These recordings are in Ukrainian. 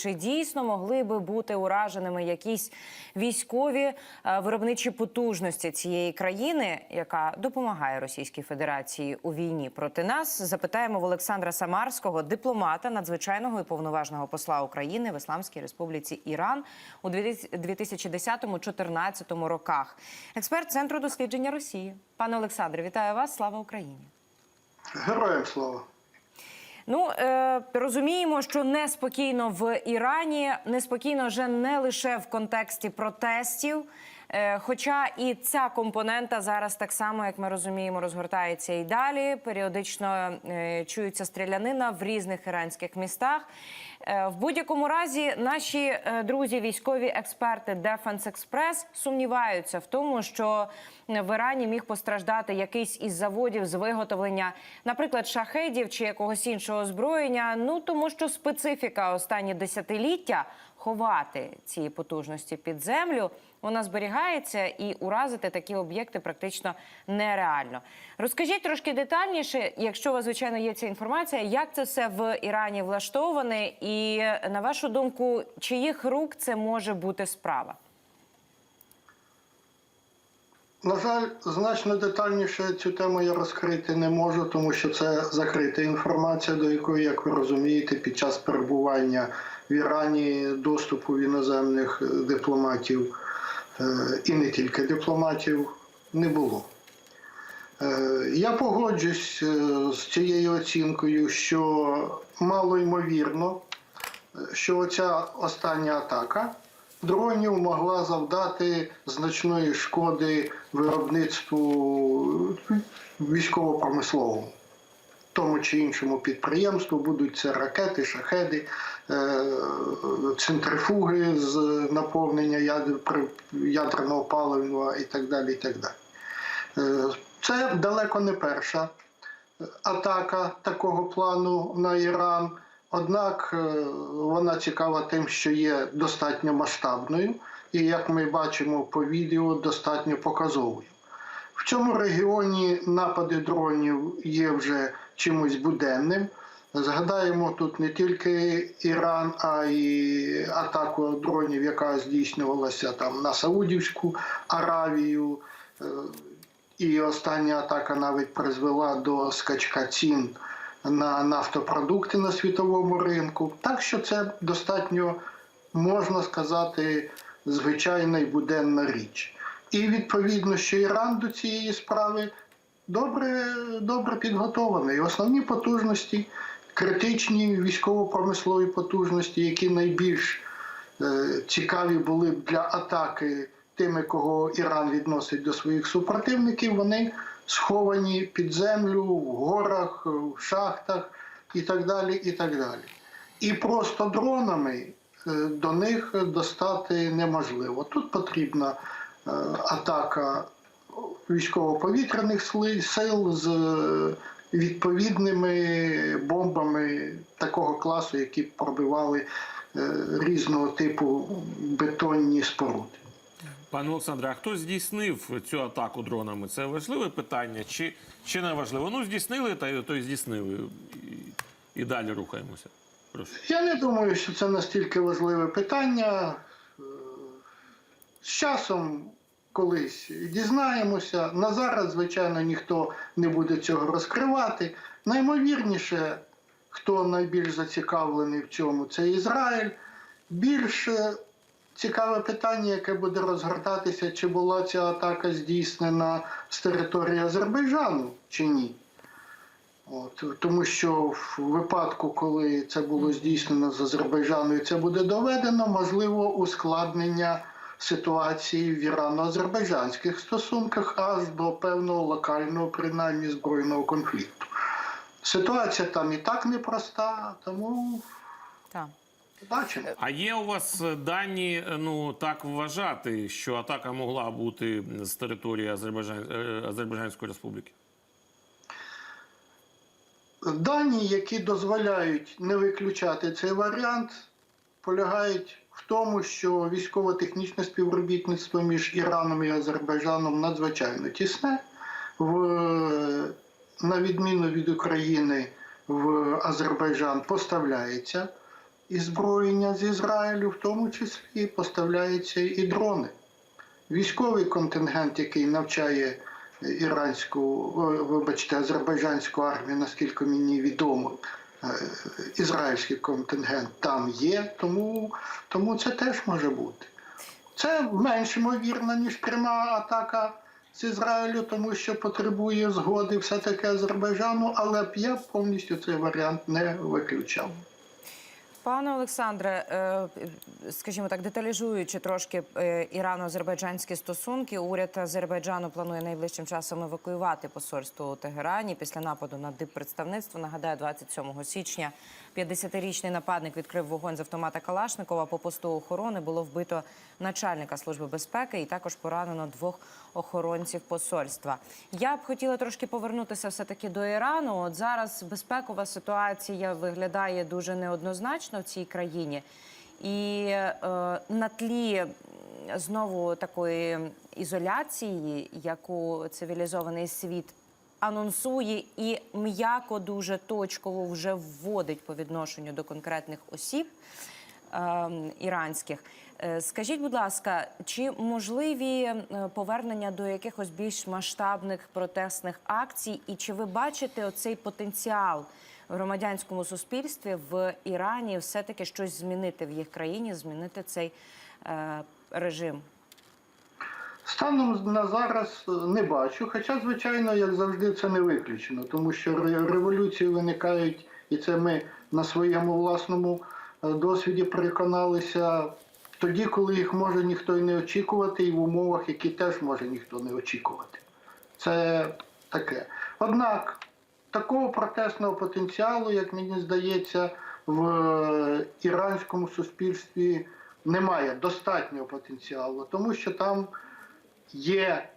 чи дійсно могли би бути ураженими якісь військові е, виробничі потужності цієї країни, яка допомагає Російській Федерації у війні проти нас? Запитаємо в Олександра Самарського, дипломата, надзвичайного і повноважного посла України в Ісламській Республіці Іран у 2010-2014 роках. Експерт центру дослідження Росії. Пане Олександре, вітаю вас! Слава Україні! Героям слава. Ну е, розуміємо, що неспокійно в Ірані, неспокійно вже не лише в контексті протестів. Е, хоча і ця компонента зараз так само, як ми розуміємо, розгортається і далі. Періодично е, чується стрілянина в різних іранських містах. Е, в будь-якому разі наші друзі, військові експерти Defense Express сумніваються в тому, що в Ірані міг постраждати якийсь із заводів з виготовлення, наприклад, шахедів чи якогось іншого озброєння. Ну тому що специфіка останні десятиліття ховати ці потужності під землю. Вона зберігається і уразити такі об'єкти практично нереально. Розкажіть трошки детальніше, якщо у вас звичайно є ця інформація, як це все в Ірані влаштоване, і на вашу думку, чиїх рук це може бути справа? На жаль, значно детальніше цю тему я розкрити не можу, тому що це закрита інформація, до якої, як ви розумієте, під час перебування в Ірані доступу іноземних дипломатів е, і не тільки дипломатів не було. Е, Я погоджусь е, з цією оцінкою, що мало ймовірно, що оця остання атака дронів могла завдати значної шкоди виробництву військово-промисловому. Тому чи іншому підприємству будуть це ракети, шахеди, е, центрифуги з наповнення ядерного палива і так далі. І так далі. Е, Це далеко не перша атака такого плану на Іран. Однак е, вона цікава тим, що є достатньо масштабною, і як ми бачимо по відео, достатньо показовою. В цьому регіоні напади дронів є вже чимось буденним. Згадаємо тут не тільки Іран, а й атаку дронів, яка здійснювалася там на Саудівську Аравію. Е, І остання атака навіть призвела до скачка цін на нафтопродукти на світовому ринку. Так що це достатньо, можна сказати, звичайна і буденна річ. І відповідно, що Іран до цієї справи добре, добре підготований. Основні потужності, критичні військово-промислові потужності, які найбільш е, цікаві були б для атаки тими, кого Іран відносить до своїх супротивників, вони сховані під землю, в горах, в шахтах і так далі. І так далі. І просто дронами е, до них достати неможливо. Тут потрібна е, атака військово-повітряних сил з е, відповідними бомбами такого класу, які пробивали різного типу бетонні споруди. Пане Олександре, а хто здійснив цю атаку дронами? Це важливе питання чи, чи не важливо? Ну, здійснили, та то й здійснили. І, і далі рухаємося. Прошу. Я не думаю, що це настільки важливе питання. Е, З часом колись дізнаємося. На зараз, звичайно, ніхто не буде цього розкривати. Наймовірніше, хто найбільш зацікавлений в цьому, це Ізраїль. Більше цікаве питання, яке буде розгортатися, чи була ця атака здійснена з території Азербайджану чи ні. От, тому що в випадку, коли це було здійснено з Азербайджану, і це буде доведено, можливо ускладнення ситуації в ірано-азербайджанських стосунках аж до певного локального, принаймні збройного конфлікту. Ситуація там і так непроста, тому. Бачимо. А є у вас е, дані, е, ну так вважати, що атака могла бути з території Азербайджан... е, Азербайджанської Республіки? Дані, які дозволяють не виключати цей варіант, полягають в тому, що військово-технічне співробітництво між Іраном і Азербайджаном надзвичайно тісне. В, на відміну від України, в Азербайджан поставляється і зброєння з Ізраїлю, в тому числі поставляються і дрони. Військовий контингент, який навчає іранську, вибачте, азербайджанську армію, наскільки мені відомо, е, ізраїльський контингент там є, тому, тому це теж може бути. Це менш ймовірно, ніж пряма атака з Ізраїлю, тому що потребує згоди все-таки Азербайджану, але б я повністю цей варіант не виключав. Пане Олександре, е, скажімо так, деталізуючи трошки е, ірано-азербайджанські стосунки, уряд Азербайджану планує найближчим часом евакуювати посольство у Тегерані після нападу на диппредставництво. Нагадаю, 27 січня 50-річний нападник відкрив вогонь з автомата Калашникова. По посту охорони було вбито начальника служби безпеки і також поранено двох охоронців посольства. Я б хотіла трошки повернутися все таки до Ірану. От зараз безпекова ситуація виглядає дуже неоднозначно в цій країні, і е, на тлі знову такої ізоляції, яку цивілізований світ анонсує і м'яко дуже точково вже вводить по відношенню до конкретних осіб е, іранських. Е, Скажіть, будь ласка, чи можливі е, повернення до якихось більш масштабних протестних акцій, і чи ви бачите оцей потенціал в громадянському суспільстві в Ірані все-таки щось змінити в їх країні, змінити цей е, режим? Станом на зараз е, не бачу, хоча, звичайно, як завжди, це не виключено, тому що революції виникають, і це ми на своєму власному досвіді переконалися тоді, коли їх може ніхто й не очікувати, і в умовах, які теж може ніхто не очікувати. Це таке. Однак такого протестного потенціалу, як мені здається, в е, іранському суспільстві немає достатнього потенціалу, тому що там є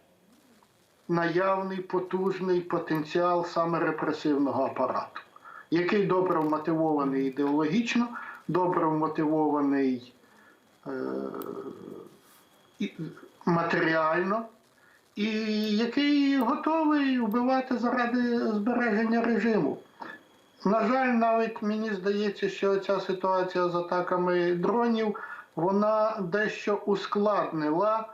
наявний потужний потенціал саме репресивного апарату, який добре вмотивований ідеологічно, добре вмотивований матеріально, і який готовий вбивати заради збереження режиму. На жаль, навіть мені здається, що ця ситуація з атаками дронів вона дещо ускладнила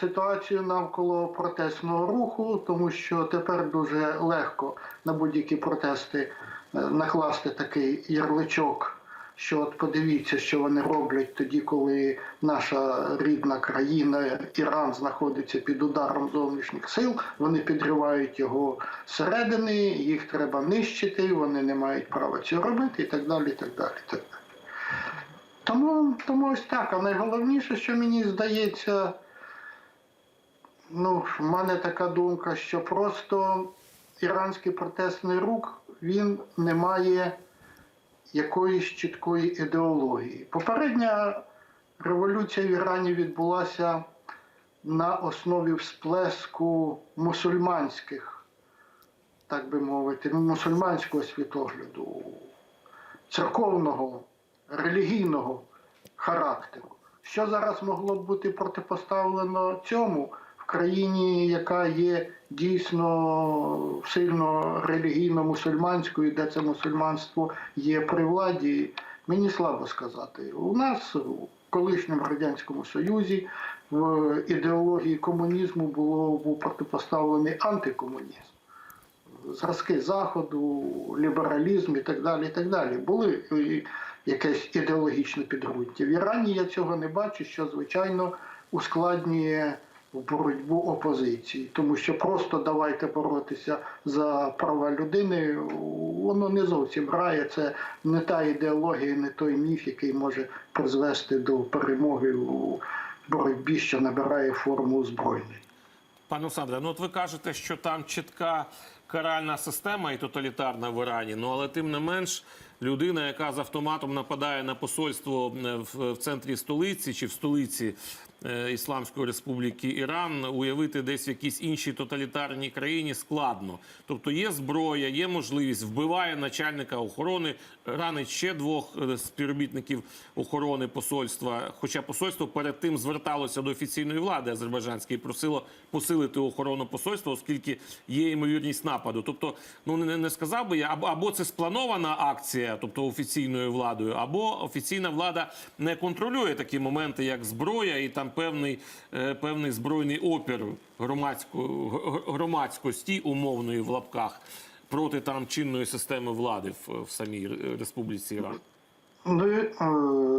ситуацію навколо протестного руху, тому що тепер дуже легко на будь-які протести е, накласти такий ярличок. Що от подивіться, що вони роблять тоді, коли наша рідна країна Іран знаходиться під ударом зовнішніх сил, вони підривають його зсередини, їх треба нищити, вони не мають права цього робити, і так далі. І так далі, і так далі. Тому, тому ось так. А найголовніше, що мені здається, ну, в мене така думка, що просто іранський протестний рух він не має якоїсь чіткої ідеології. Попередня революція в Ірані відбулася на основі всплеску мусульманських, так би мовити, ну, мусульманського світогляду, церковного, релігійного характеру. Що зараз могло б бути протипоставлено цьому країні, яка є дійсно сильно релігійно-мусульманською, де це мусульманство є при владі, мені слабо сказати. У нас у колишньому радянському союзі в ідеології комунізму було був протипоставлений антикомунізм зразки заходу, лібералізм і так далі. і так далі. Були якесь ідеологічне підґрунтя. В Ірані я цього не бачу, що звичайно ускладнює боротьбу опозиції, тому що просто давайте боротися за права людини, воно не зовсім грає. Це не та ідеологія, не той міф, який може призвести до перемоги у боротьбі, що набирає форму збройної. Пане Олександре, ну от ви кажете, що там чітка каральна система і тоталітарна в Ірані. Ну але тим не менш, людина, яка з автоматом нападає на посольство е, в, в центрі столиці чи в столиці Ісламської Республіки Іран уявити десь в якійсь іншій тоталітарній країні складно. Тобто є зброя, є можливість, вбиває начальника охорони, ранить ще двох е, співробітників охорони посольства. Хоча посольство перед тим зверталося до офіційної влади азербайджанської і просило посилити охорону посольства, оскільки є ймовірність нападу. Тобто, ну не, не сказав би я, або, або це спланована акція, тобто офіційною владою, або офіційна влада не контролює такі моменти, як зброя, і там певний, е, певний збройний опір громадсько, громадськості умовної в лапках проти там чинної системи влади в, в самій Республіці Іран. Ну, е,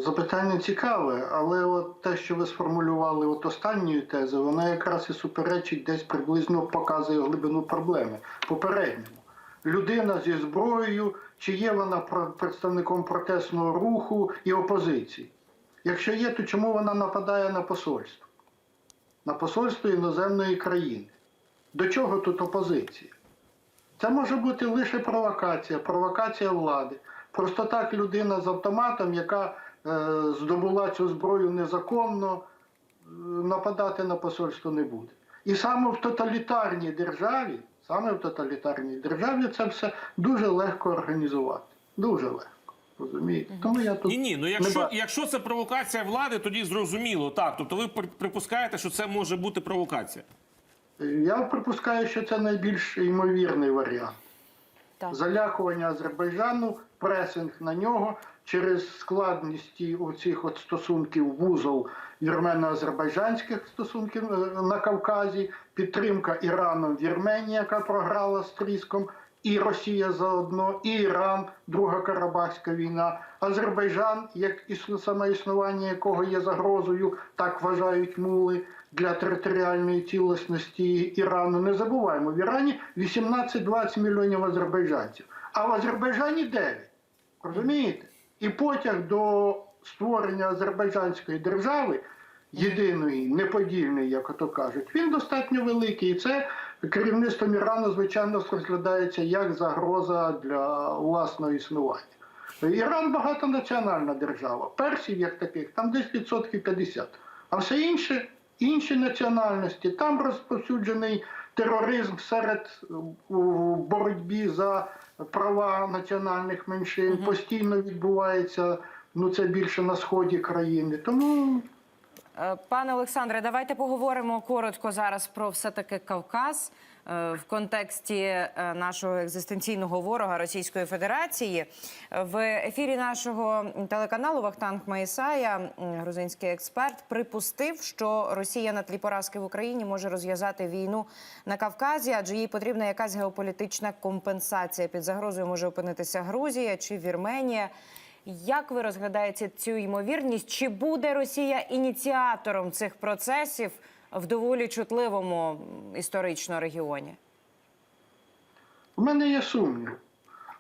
запитання цікаве, але от те, що ви сформулювали от останньої тези, вона якраз і суперечить десь приблизно показує глибину проблеми. Попередньому. Людина зі зброєю, чи є вона представником протестного руху і опозиції? Якщо є, то чому вона нападає на посольство? На посольство іноземної країни? До чого тут опозиція? Це може бути лише провокація, провокація влади. Просто так людина з автоматом, яка е, здобула цю зброю незаконно, е, нападати на посольство не буде. І саме в тоталітарній державі, саме в тоталітарній державі це все дуже легко організувати. Дуже легко. Розумієте? Тому я тут Ні, ні, ну якщо, бачу. якщо це провокація влади, тоді зрозуміло. Так, тобто ви припускаєте, що це може бути провокація. Я припускаю, що це найбільш ймовірний варіант. Так. залякування Азербайджану, пресинг на нього через складності оцих от стосунків вузол вірмено-азербайджанських стосунків е, на Кавказі, підтримка Іраном Вірменії, яка програла з тріском, і Росія заодно, і Іран, Друга Карабахська війна, Азербайджан, як саме існування якого є загрозою, так вважають мули для територіальної цілісності Ірану. Не забуваємо, в Ірані 18-20 мільйонів азербайджанців, а в Азербайджані 9. Розумієте? І потяг до створення азербайджанської держави, єдиної, неподільної, як ото кажуть, він достатньо великий. І це керівництвом Ірану, звичайно, розглядається як загроза для власного існування. Іран багатонаціональна держава. Персів, як таких, там десь відсотків 50. А все інше, інші національності, там розповсюджений тероризм серед у боротьбі за права національних меншин. Постійно відбувається ну це більше на сході країни. Тому Пане Олександре, давайте поговоримо коротко зараз про все-таки Кавказ е, в контексті е, нашого екзистенційного ворога Російської Федерації. Е, В ефірі нашого телеканалу Вахтанг Маїсая, грузинський експерт, припустив, що Росія на тлі поразки в Україні може розв'язати війну на Кавказі, адже їй потрібна якась геополітична компенсація. Під загрозою може опинитися Грузія чи Вірменія. Як ви розглядаєте цю ймовірність? Чи буде Росія ініціатором цих процесів в доволі чутливому м, історично регіоні? У мене є сумнів.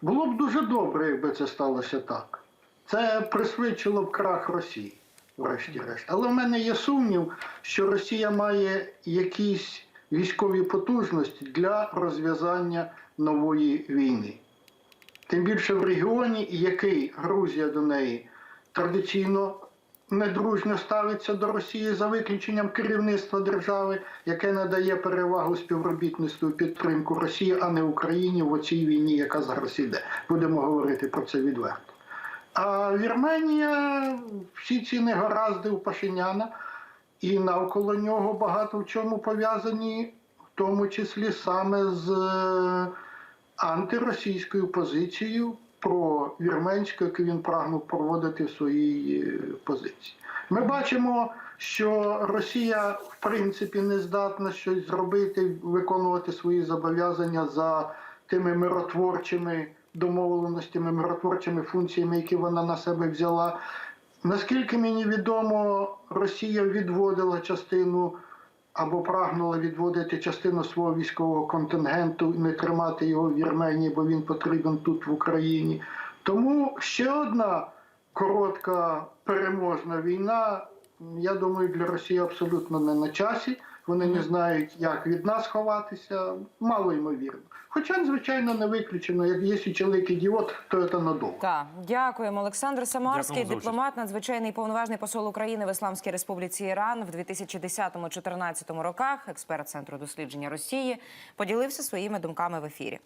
Було б дуже добре, якби це сталося так. Це пришвидшило б крах Росії, врешті-решт. Але в мене є сумнів, що Росія має якісь військові потужності для розв'язання нової війни. Тим більше в регіоні, який Грузія до неї традиційно недружньо ставиться до Росії за виключенням керівництва держави, яке надає перевагу співробітництву і підтримку Росії, а не Україні в оцій війні, яка зараз іде. Будемо говорити про це відверто. А Вірменія, всі ці негаразди у Пашиняна, і навколо нього багато в чому пов'язані, в тому числі саме з е, антиросійською позицією про вірменську, яку він прагнув проводити в своїй е, позиції. Ми бачимо, що Росія в принципі не здатна щось зробити, виконувати свої зобов'язання за тими миротворчими домовленостями, миротворчими функціями, які вона на себе взяла. Наскільки мені відомо, Росія відводила частину або прагнула відводити частину свого військового контингенту і не тримати його в Вірменії, бо він потрібен тут в Україні. Тому ще одна коротка переможна війна я думаю, для Росії абсолютно не на часі. Вони не знають, як від нас ховатися. Мало ймовірно. Хоча, звичайно, не виключено. Як якщо чоловік ідіот, то це надовго. Так, дякуємо. Олександр Самарський, дипломат, надзвичайний повноважний посол України в Ісламській Республіці Іран в 2010-2014 роках, експерт центру дослідження Росії, поділився своїми думками в ефірі.